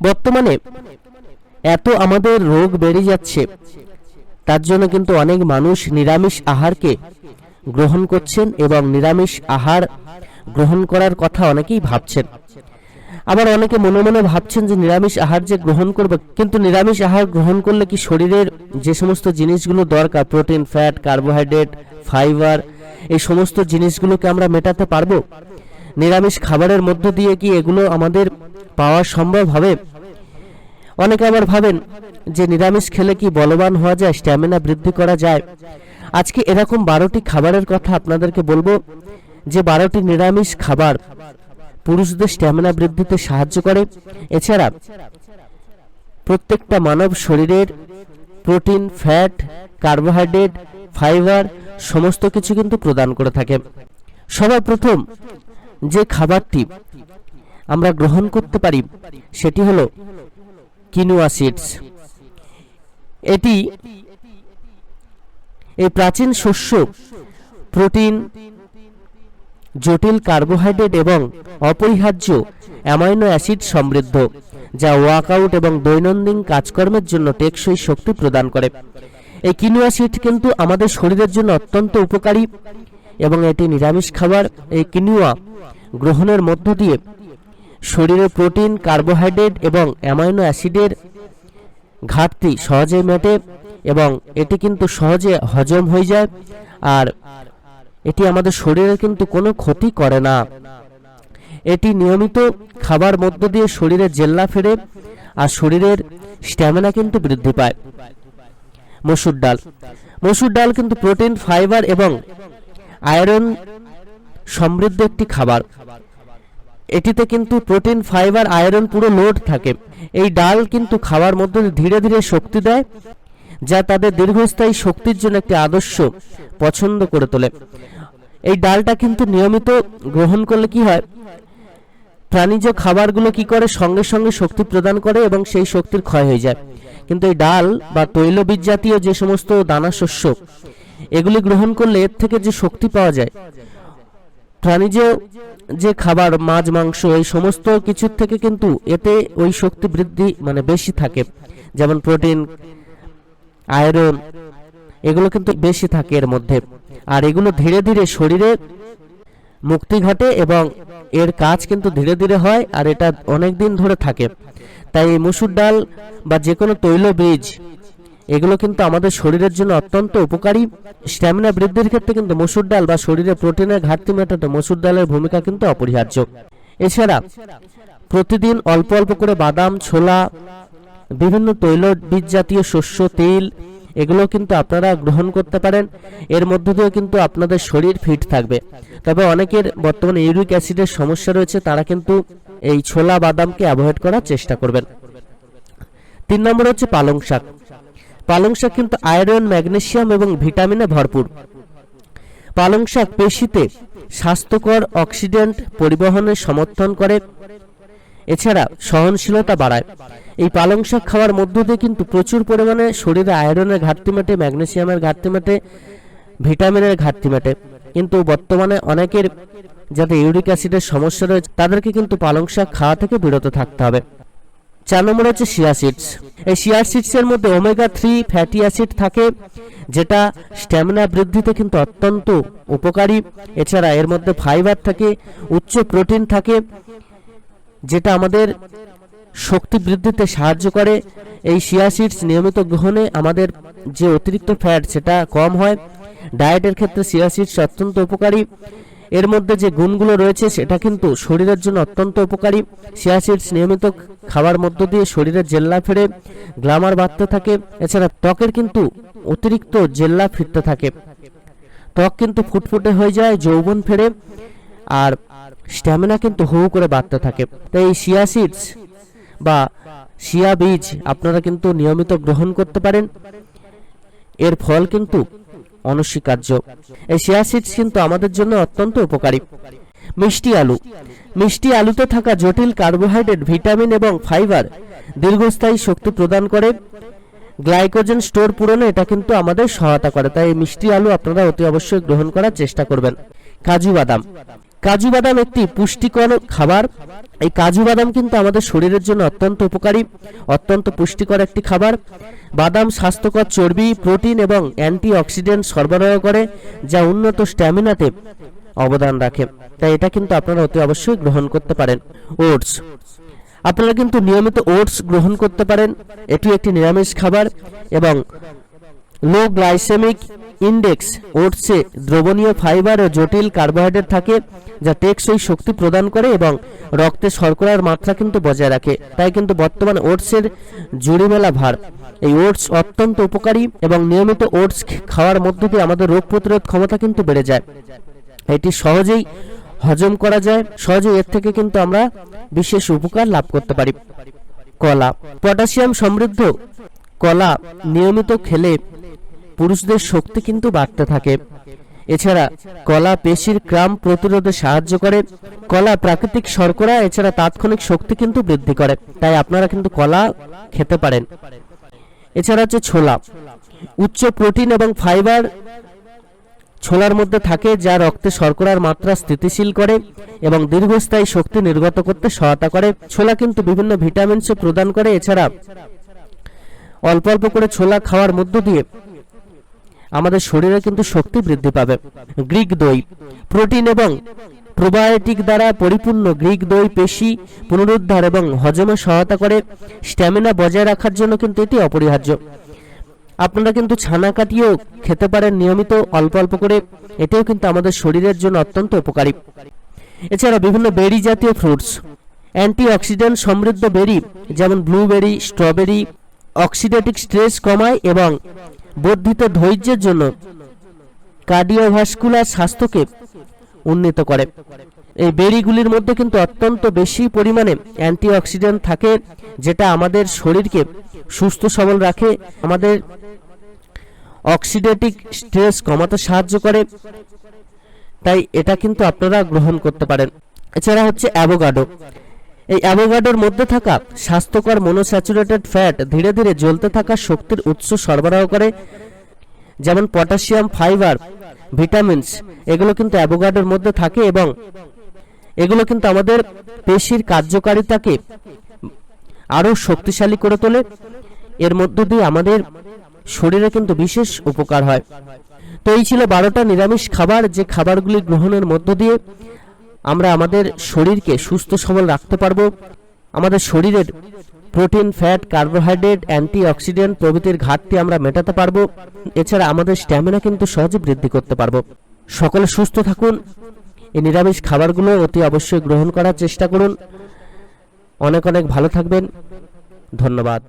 বর্তমানে এত আমাদের রোগ বেড়ে যাচ্ছে, তার জন্য কিন্তু অনেক মানুষ নিরামিষ আহারকে গ্রহণ করছেন এবং নিরামিষ আহার গ্রহণ করার কথা অনেকেই ভাবছেন। আবার অনেকে মনে মনে ভাবছেন যে নিরামিষ আহার যে গ্রহণ করবে, কিন্তু নিরামিষ আহার গ্রহণ করলে কি শরীরের যে সমস্ত জিনিসগুলো দরকার, প্রোটিন, ফ্যাট, কার্বোহাইড্রেট, ফাইবার, এই সমস্ত জিনিসগুলোকে আমরা মেটাতে পারব? নিরামিষ খাবারের মধ্য দিয়ে কি এগুলো আমাদের পাওয়া সম্ভব হবে? অনেকে আবার ভাবেন যে নিরামিষ খেলে কি বলবান হওয়া যায় স্ট্যামিনা বৃদ্ধি করা যায়? আজকে এরকম বারোটি খাবারের কথা আপনাদেরকে বলব, যে বারোটি নিরামিষ খাবার পুরুষদের স্ট্যামিনা বৃদ্ধিতে সাহায্য করে। এছাড়া প্রত্যেকটা মানব শরীরের প্রোটিন ফ্যাট কার্বোহাইড্রেট ফাইবার সমস্ত কিছু কিন্তু প্রদান করে থাকে। সবার প্রথম যে খাবারটি আমরা গ্রহণ করতে পারি, সেটি হলো কিনুয়া সিডস এটি এই প্রাচীন শস্য, প্রোটিন, জটিল কার্বোহাইড্রেট এবং অপরিহার্য অ্যামাইনো অ্যাসিড সমৃদ্ধ, যা ওয়ার্কআউট এবং দৈনন্দিন কাজকর্মের জন্য টেকসই শক্তি প্রদান করে। এই কিনুয়া সিড কিন্তু আমাদের শরীরের জন্য অত্যন্ত উপকারী এবং এটি নিরামিষ খাবার। এই কিনুয়া গ্রহণের মধ্য দিয়ে শরীরে প্রোটিন, কার্বোহাইড্রেট এবং অ্যামাইনো অ্যাসিডের ঘাটতি সহজেই মেটে এবং এটি কিন্তু সহজে হজম হয়ে যায় আর এটি আমাদের শরীরে কিন্তু কোনো ক্ষতি করে না। এটি নিয়মিত খাবার মধ্য দিয়ে শরীরে জেল্লা ফেরে আর শরীরের স্ট্যামিনা কিন্তু বৃদ্ধি পায়। মসুর ডাল। মসুর ডাল কিন্তু প্রোটিন, ফাইবার এবং আয়রন সমৃদ্ধ একটি খাবার। এটিতে কিন্তু প্রোটিন, ফাইবার, আয়রন পুরো লোড থাকে। এই ডাল কিন্তু খাওয়ার মধ্যে ধীরে ধীরে শক্তি দেয়, যা তাদের দীর্ঘস্থায়ী শক্তির জন্য একটি আদর্শ পছন্দ করে তোলে। এই ডালটা কিন্তু নিয়মিত গ্রহণ করলে কি হয়, প্রাণীজ খাবারগুলো কি করে সঙ্গে সঙ্গে শক্তি প্রদান করে এবং সেই শক্তির ক্ষয় হয়ে যায়। কিন্তু এই ডাল বা তৈলবীজ জাতীয় যে সমস্ত দানা শস্য এগুলি গ্রহণ করলে এর থেকে যে শক্তি পাওয়া যায় প্রাণীজ যে খাবার, মাছ, মাংস, এই সমস্ত কিছুর থেকে কিন্তু এতে ওই শক্তি বৃদ্ধি মানে বেশি থাকে। যেমন প্রোটিন, আয়রন, এগুলো কিন্তু বেশি থাকে এর মধ্যে। আর এগুলো ধীরে ধীরে শরীরে মুক্তি ঘটে এবং এর কাজ কিন্তু ধীরে ধীরে হয়, আর এটা অনেক দিন ধরে থাকে। তাই মুসুর ডাল বা যে কোনো তৈল বীজ এগুলো কিন্তু আমাদের শরীরের জন্য অত্যন্ত উপকারী। স্ট্যামিনা বৃদ্ধির ক্ষেত্রে কিন্তু মসুর ডাল বা শরীরে প্রোটিনের ঘাটতি মেটাতে মসুর ডালের ভূমিকা কিন্তু অপরিহার্য। এছাড়া প্রতিদিন অল্প অল্প করে বাদাম, ছোলা, বিভিন্ন তৈল বীজ জাতীয় শস্য, তেল, এগুলো কিন্তু আপনারা গ্রহণ করতে পারেন। এর মধ্য দিয়ে কিন্তু আপনাদের শরীর ফিট থাকবে। তবে অনেকের বর্তমানে ইউরিক অ্যাসিডের সমস্যা রয়েছে, তারা কিন্তু এই ছোলা, বাদামকে অ্যাভয়েড করার চেষ্টা করবেন। তিন নম্বর হচ্ছে পালং শাক। পালং শাক কিন্তু আয়রন ম্যাগনেসিয়াম এবং ভিটামিনে ভরপুর। পালং শাক পেশিতে স্বাস্থ্যকর অক্সিডেন্ট পরিবহনের সমর্থন করে, এছাড়া সহনশীলতা বাড়ায়। এই পালং শাক খাওয়ার মধ্য দিয়ে কিন্তু প্রচুর পরিমাণে শরীরে আয়রনের ঘাটতি মেটে ম্যাগনেসিয়ামের ঘাটতি মেটে, ভিটামিনের ঘাটতি মেটে। কিন্তু বর্তমানে অনেকের যাতে ইউরিক অ্যাসিডের সমস্যা রয়েছে, তাদেরকে কিন্তু পালং শাক খাওয়া থেকে বিরত থাকতে হবে। চার নম্বর হচ্ছে শিয়া সিডস। এই শিয়া সিডসের মধ্যে ওমেগা থ্রি ফ্যাটি অ্যাসিড থাকে, যেটা স্ট্যামিনা বৃদ্ধিতে কিন্তু অত্যন্ত উপকারী। এছাড়া এর মধ্যে ফাইবার থাকে, উচ্চ প্রোটিন থাকে, যেটা আমাদের শক্তি বৃদ্ধিতে সাহায্য করে। এই শিয়া সিডস নিয়মিত গ্রহণে আমাদের যে অতিরিক্ত ফ্যাট সেটা কম হয়। ডায়েটের ক্ষেত্রে শিয়া সিডস অত্যন্ত উপকারী। এর মধ্যে যে গুণগুলো রয়েছে সেটা কিন্তু শরীরের জন্য অত্যন্ত উপকারী। শিয়া সিডস নিয়মিত খাওয়ার মধ্য দিয়ে শরীরের জেল্লা ফেরে গ্লামার বাড়তে থাকে। এছাড়া ত্বকের কিন্তু অতিরিক্ত জেল্লা ফিরতে থাকে। ত্বক কিন্তু ফুটফুটে হয়ে যায়, যৌবন ফেরে আর স্ট্যামিনা কিন্তু হু করে বাড়তে থাকে। তাই এই শিয়া সিডস বা শিয়া বীজ আপনারা কিন্তু নিয়মিত গ্রহণ করতে পারেন। এর ফল কিন্তু অনস্বীকার্য। এই শিয়া সিডস কিন্তু আমাদের জন্য অত্যন্ত উপকারী। মিষ্টি আলু। মিষ্টি আলুতে থাকা জটিল কার্বোহাইড্রেট, ভিটামিন এবং ফাইবার দীর্ঘস্থায়ী শক্তি প্রদান করে। গ্লাইকোজেন স্টোর পূরণে এটা কিন্তু আমাদের সহায়তা করে। তাই মিষ্টি আলু আপনারা অতি অবশ্যই গ্রহণ করার চেষ্টা করবেন। কাজু বাদাম। কাজু বাদাম একটি পুষ্টিকর খাবার। এই কাজু বাদাম কিন্তু আমাদের শরীরের জন্য অত্যন্ত উপকারী, অত্যন্ত পুষ্টিকর একটি খাবার। বাদাম স্বাস্থ্যকর চর্বি, প্রোটিন এবং অ্যান্টি অক্সিডেন্ট সরবরাহ করে, যা উন্নত স্ট্যামিনাতে অবদান রাখে। তাই এটা কিন্তু আপনারা অতি অবশ্যই গ্রহণ করতে পারেন। ওটস। আপনারা কিন্তু নিয়মিত ওটস গ্রহণ করতে পারেন। এটি একটি নিরামিষ খাবার এবং লো গ্লাইসেমিক ইন্ডেক্স ওটসে দ্রবণীয় ফাইবার ও জটিল কার্বোহাইড্রেট থাকে, যা টেকসই শক্তি প্রদান করে এবং রক্তে শর্করার মাত্রা কিন্তু বজায় রাখে। তাই কিন্তু বর্তমানে ওটসের জুড়ি মেলা ভার। এই ওটস অত্যন্ত উপকারী এবং নিয়মিত ওটস খাওয়ার মধ্য দিয়ে আমাদের রোগ প্রতিরোধ ক্ষমতা কিন্তু বেড়ে যায়। এটি সহজেই হজম করা যায়, সহজেই এর থেকে কিন্তু আমরা বিশেষ উপকার লাভ করতে পারি। কলা। পটাশিয়াম সমৃদ্ধ কলা নিয়মিত খেলে পুরুষদের শক্তি কিন্তু বাড়তে থাকে। এছাড়া কলা পেশির ক্রাম প্রতিরোধে সাহায্য করে। কলা প্রাকৃতিক শর্করা, এছাড়া তাৎক্ষণিক শক্তি কিন্তু বৃদ্ধি করে। তাই আপনারা কিন্তু কলা খেতে পারেন। এছাড়া হচ্ছে ছোলা। উচ্চ প্রোটিন এবং ফাইবার ছোলার মধ্যে থাকে, যা রক্তে শর্করার মাত্রা স্থিতিশীল করে এবং দীর্ঘস্থায়ী শক্তি নির্গত করতে সহায়তা করে। ছোলা কিন্তু বিভিন্ন ভিটামিনসও প্রদান করে। এছাড়া অল্প অল্প করে ছোলা খাওয়ার মধ্য দিয়ে আমাদের শরীরে কিন্তু শক্তি বৃদ্ধি পাবে। গ্রিক দই, প্রোটিন এবং প্রোবায়োটিক দ্বারা পরিপূর্ণ গ্রিক দই পেশি পুনরুদ্ধার এবং হজমে সহায়তা করে, স্ট্যামিনা বজায় রাখার জন্য কিন্তু এটি অপরিহার্য। আপনারা কিন্তু ছানা কাটিয়েও খেতে পারেন নিয়মিত অল্প অল্প করে এটাও কিন্তু আমাদের শরীরের জন্য অত্যন্ত উপকারী। এছাড়া বিভিন্ন বেরি জাতীয় ফ্রুটস অ্যান্টিঅক্সিডেন্ট সমৃদ্ধ বেরি, যেমন ব্লুবেরি, স্ট্রবেরি, অক্সিডেটিক স্ট্রেস কমায় এবং বর্ধিত ধৈর্যের জন্য কার্ডিওভাস্কুলার স্বাস্থ্যকে উন্নীত করে। এই বেরিগুলির মধ্যে কিন্তু অত্যন্ত বেশি পরিমাণে অ্যান্টিঅক্সিডেন্ট থাকে, যেটা আমাদের শরীরকে সুস্থ, সবল রাখে, আমাদের অক্সিডেটিক স্ট্রেস কমাতে সাহায্য করে, তাই এটা কিন্তু আপনারা গ্রহণ করতে পারেন। এছাড়া হচ্ছে অ্যাভোগাডো। এই অ্যাভোগাডোর মধ্যে থাকা স্বাস্থ্যকর মনোস্যাচুরেটেড ফ্যাট ধীরে ধীরে জ্বলতে থাকা শক্তির উৎস সরবরাহ করে, যেমন পটাশিয়াম, ফাইবার, ভিটামিনস। এগুলো কিন্তু অ্যাভোগাডোর মধ্যে থাকে এবং এগুলো কিন্তু আমাদের পেশির কার্যকারিতাকে আরও শক্তিশালী করে তোলে। এর মধ্য দিয়ে আমাদের শরীরে কিন্তু বিশেষ উপকার হয়। তো এই ছিল বারোটা নিরামিষ খাবার। যে খাবারগুলি গ্রহণের মধ্য দিয়ে আমরা আমাদের শরীরকে সুস্থ সবল রাখতে পারব। আমাদের শরীরের protein, fat, carbohydrate antioxidant প্রভৃতির ঘাটতি আমরা মেটাতে পারব। এছাড়া আমাদের স্ট্যামিনা কিন্তু সহজে বৃদ্ধি করতে পারব। সকলে সুস্থ থাকুন। এই নিরামিষ খাবারগুলো অতি অবশ্যই গ্রহণ করার চেষ্টা করুন। অনেক অনেক ভালো থাকবেন। ধন্যবাদ।